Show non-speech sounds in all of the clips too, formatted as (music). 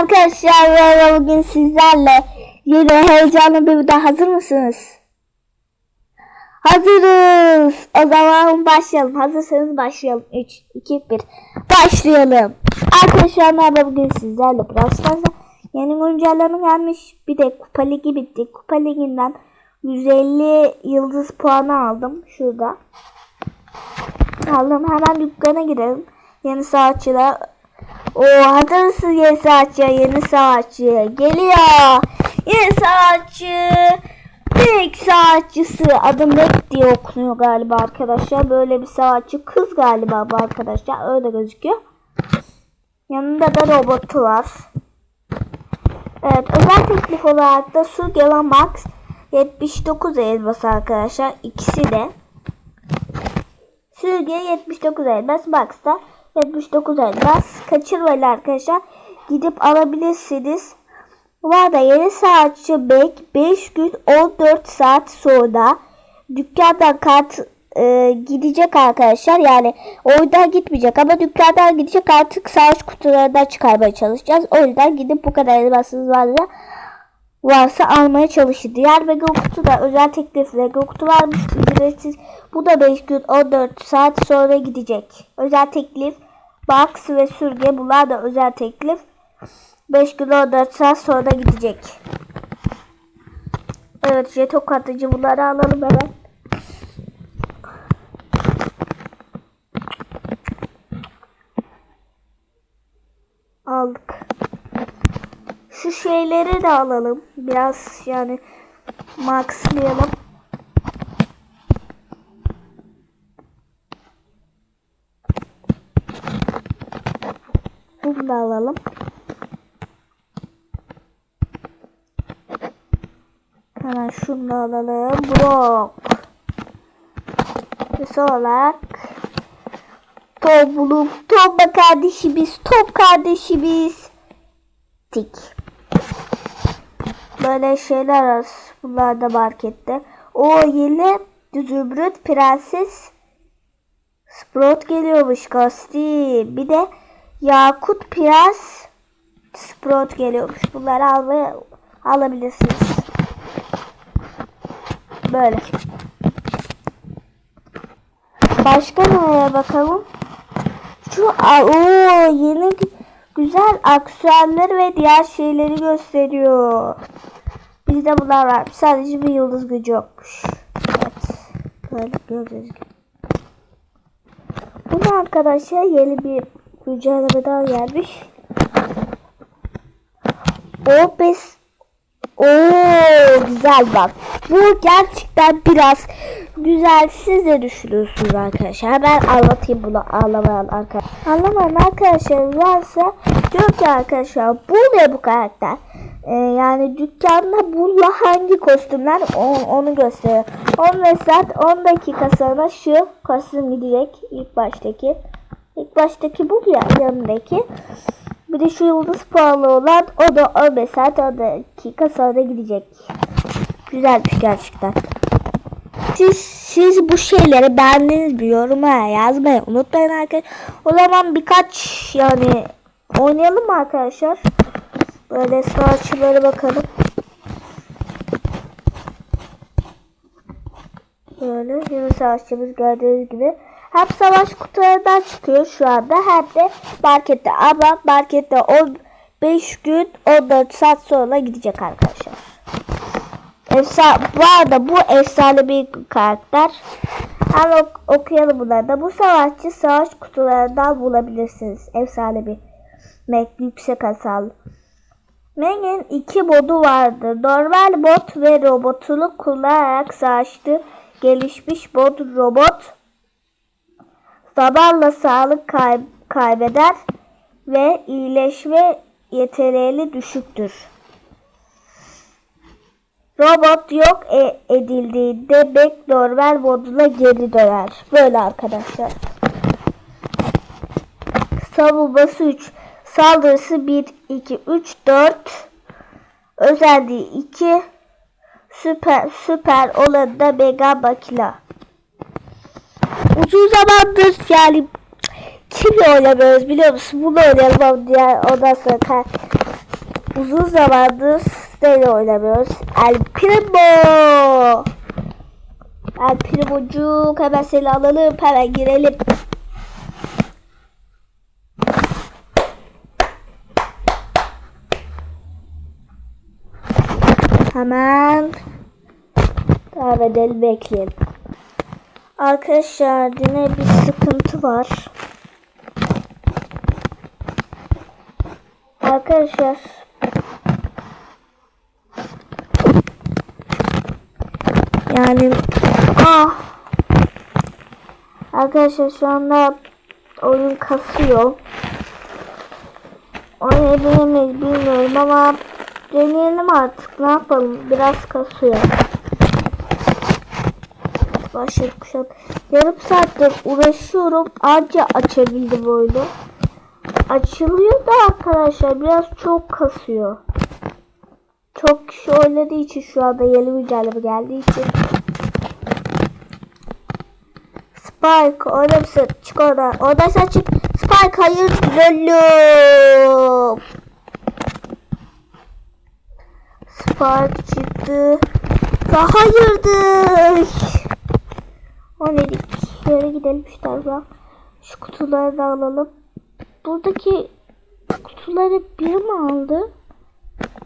Arkadaşlar bugün sizlerle yine heyecanlı bir video hazır mısınız? Hazırız. O zaman başlayalım. Hazırsanız başlayalım. 3, 2, 1. Başlayalım. Arkadaşlar merhaba bugün sizlerle Brawl yeni güncelleme gelmiş. Bir de Kupa Ligi bitti. Kupa Ligi'nden 150 yıldız puanı aldım. Şurada. Aldım. Hemen dükkana girelim. Yeni saatçılar o hazır mısınız yeni saatçı? Yeni saatçı geliyor. Yeni saatçı. Tek saatçısı. Adı Mac diye okunuyor galiba arkadaşlar. Böyle bir saatçı. Kız galiba bu arkadaşlar. Öyle gözüküyor. Yanında da robotu var. Evet özel teklif olarak da Surgela Max 79 elbası arkadaşlar. İkisi de. Sürge 79 elbas. Box'ta 79 elbas. Kaçırmayın arkadaşlar. Gidip alabilirsiniz. Arada yeni saatçi bek 5 gün 14 saat sonra dükkandan kart e, gidecek arkadaşlar. Yani oradan gitmeyecek ama dükkandan gidecek artık savaş kutularından çıkarmaya çalışacağız. O yüzden gidip bu kadar elmasınız varsa varsa almaya çalışın. Diğer mega kutu da özel teklif mega kutu varmış ücretsiz. Bu da 5 gün 14 saat sonra gidecek. Özel teklif box ve sürge bunlar da özel teklif. 5 gün 14 saat sonra gidecek. Evet jeton katıcı bunları alalım hemen. Aldık. Şu şeyleri de alalım. Biraz yani maxlayalım. Bunu da alalım. Hemen şunu da alalım. Blok. Ve son olarak topluluk. Topla kardeşimiz. Top kardeşimiz. Tik. Böyle şeyler var. Bunlar da markette. O yeni Zümrüt Prenses Sprout geliyormuş kostüm. Bir de Yakut Prens Sprout geliyormuş. Bunları almaya alabilirsiniz. Böyle. Başka neye bakalım? Şu aa, oo, yeni güzel aksiyonları ve diğer şeyleri gösteriyor. Bizde bunlar var. Sadece bir yıldız gücü yokmuş. Evet. Böyle gördüğünüz gibi. Arkadaşlar yeni bir güncelleme daha gelmiş. O biz Oo güzel bak. Bu gerçekten biraz güzel. Siz de düşünüyorsunuz arkadaşlar. Ben anlatayım bunu anlamayan arkadaşlar. Anlamayan arkadaşlar varsa diyor ki arkadaşlar bu ne bu karakter? Ee, yani dükkanda bununla hangi kostümler onu, onu gösteriyor. 15 saat 10 dakika sonra şu kostüm gidecek ilk baştaki. İlk baştaki bu ya yanındaki. Bir de şu yıldız puanlı olan o da 15 saat 10 dakika sonra gidecek. Güzelmiş gerçekten. Siz, siz bu şeyleri beğendiniz mi yoruma yazmayı unutmayın arkadaşlar. O zaman birkaç yani oynayalım mı arkadaşlar? Böyle savaşçılara bakalım. Böyle yeni savaşçımız gördüğünüz gibi. Hem savaş kutularından çıkıyor şu anda hem de markette. Ama markette 15 gün 14 saat sonra gidecek arkadaşlar. Efsa bu arada bu efsane bir karakter. Hemen ok okuyalım bunları da. Bu savaşçı savaş kutularından bulabilirsiniz. Efsane bir Mac yüksek hasarlı. Mac'in iki modu vardı. Normal mod ve robotunu kullanarak savaştı. Gelişmiş mod robot zamanla sağlık kay kaybeder ve iyileşme yeteneği düşüktür. Robot yok e edildiğinde Mac normal moduna geri döner. Böyle arkadaşlar. Savunması 3. Saldırısı 1, 2, 3, 4. Özelliği 2. Süper, süper olanı da Mega Makina. Uzun zamandır yani kimle oynamıyoruz biliyor musun? Bunu oynayalım diğer ondan sonra uzun zamandır sizlerle oynamıyoruz. El Primo. El Primo'cuk hemen seni alalım hemen girelim. Hemen devam edelim bekleyelim. Arkadaşlar yine bir sıkıntı var. Arkadaşlar yani ah Arkadaşlar şu anda oyun kasıyor. Oynayabilir miyiz bilmiyorum ama deneyelim artık ne yapalım biraz kasıyor. Başladık şu. Yarım saattir uğraşıyorum anca açabildim oyunu. Açılıyor da arkadaşlar biraz çok kasıyor. Çok kişi oynadığı için şu anda yeni güncelleme geldiği için. Spike orada mısın? Çık oradan. Oradan sen çık. Spike hayır. Lolo. Spike çıktı. Ve hayırdır. O dedik. Yere gidelim şu tarafa. Şu kutuları da alalım. Buradaki kutuları bir mi aldı?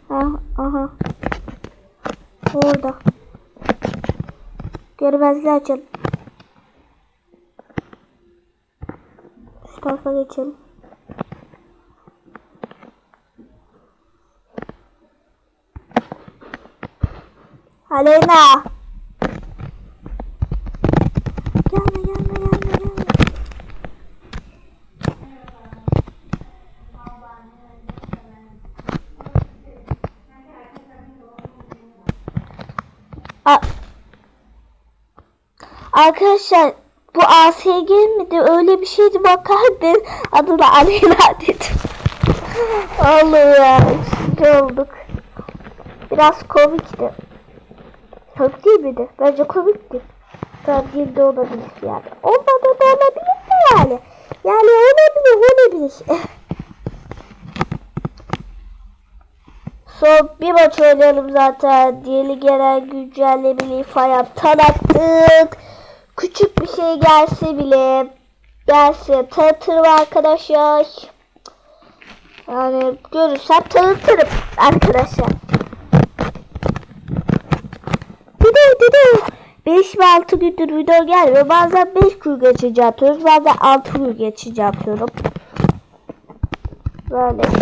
Ha, aha. Orada. Görmezli açalım. Şu tarafa geçelim. Aleyna. Gelme gelme gelme gelme. Arkadaşlar bu ASG miydi? Öyle bir şeydi bakardı. Adı da Aleyna dedim. Allah ya. Üçüncü olduk. Biraz komikti. Komik değil miydi? Bence komikti. Tabii de olabilir yani. Olmadı da olabilir mi yani? Yani olabilir olabilir. (laughs) Son bir maç oynayalım zaten. Diğeri gelen güncellemeyi falan tanıttık. Küçük bir şey gelse bile gelse tanıtırım arkadaşlar. Yani görürsem tanıtırım arkadaşlar. Dede dede. 5 ve 6 gündür video gelmiyor. Bazen 5 gün geçince atıyoruz. Bazen 6 gün geçince atıyorum. Böyle.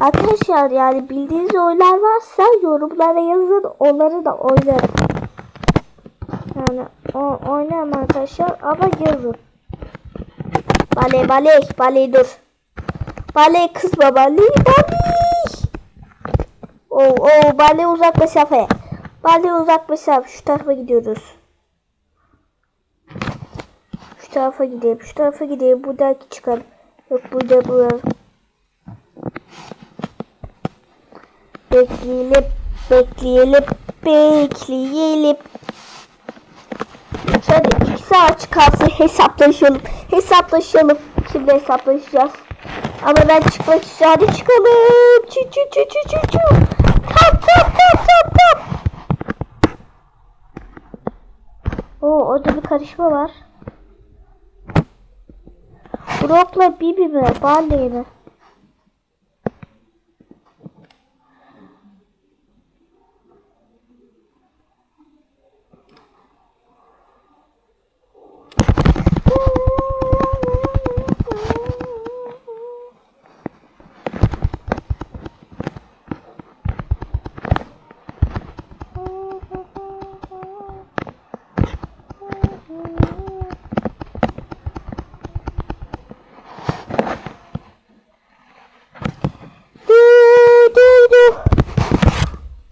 Arkadaşlar yani bildiğiniz oyunlar varsa yorumlara yazın. Onları da oynarım. Yani o, oynarım arkadaşlar ama yazın. Bale bale bale dur. Bale kızma bale bale. Oo, oo bale uzak mesafe. Bale uzak mesafe. Şu tarafa gidiyoruz. Şu tarafa gidelim. Şu tarafa gidelim. Buradaki çıkalım. Yok burada burada. Bekleyelim. Bekleyelim. Bekleyelim. Hadi iki saat çıkarsa hesaplaşalım. Hesaplaşalım. Şimdi hesaplaşacağız. Ama ben çıkmak istiyorum. Hadi çıkalım. Çü çü çü çü çü çü. Tap tap tap tap tap. Oo orada bir karışma var. Brock'la Bibi mi? Barley mi?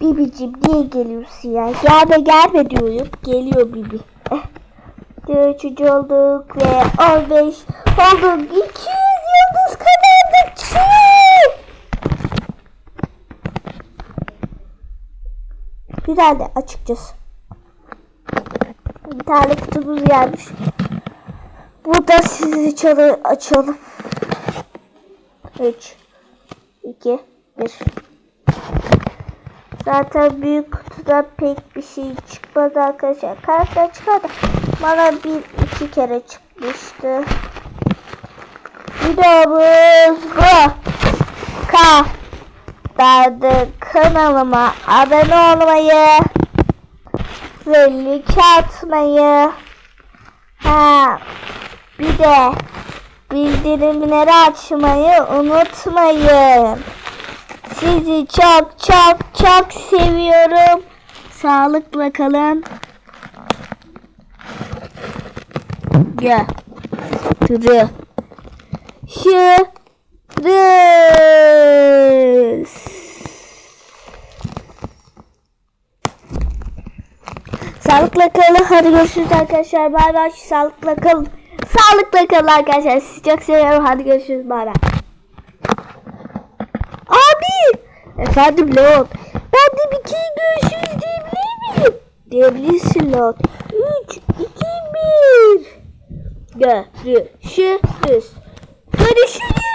Bibicim niye geliyorsun ya? Gelme gelme diyorum. Geliyor Bibi. Eh. Üçüncü olduk ve 15 olduk. 200 yıldız kazandık. Çiğ! Güzel de açıkçası. Bir tane kutumuz gelmiş. Burada sizi çalı açalım. 3 2, 1. Zaten büyük kutuda pek bir şey çıkmadı arkadaşlar. Karakter çıkardı. Bana bir iki kere çıkmıştı. Videomuz bu. Kadardı. Kanalıma abone olmayı ve like atmayı ha bir de bildirimleri açmayı unutmayın. Sizi çok çok çok seviyorum. Sağlıkla kalın. Gel. Tırı. Şırız. Sağlıkla kalın. Hadi görüşürüz arkadaşlar. Bay bay. Sağlıkla kalın. Sağlıkla kalın arkadaşlar. Sizi çok seviyorum. Hadi görüşürüz. Bay bay. Efendim Leon. Ben de bir kere görüşürüz diyebilir miyim? Diyebilirsin Leon. 3, 2, 1. Görüşürüz. Görüşürüz.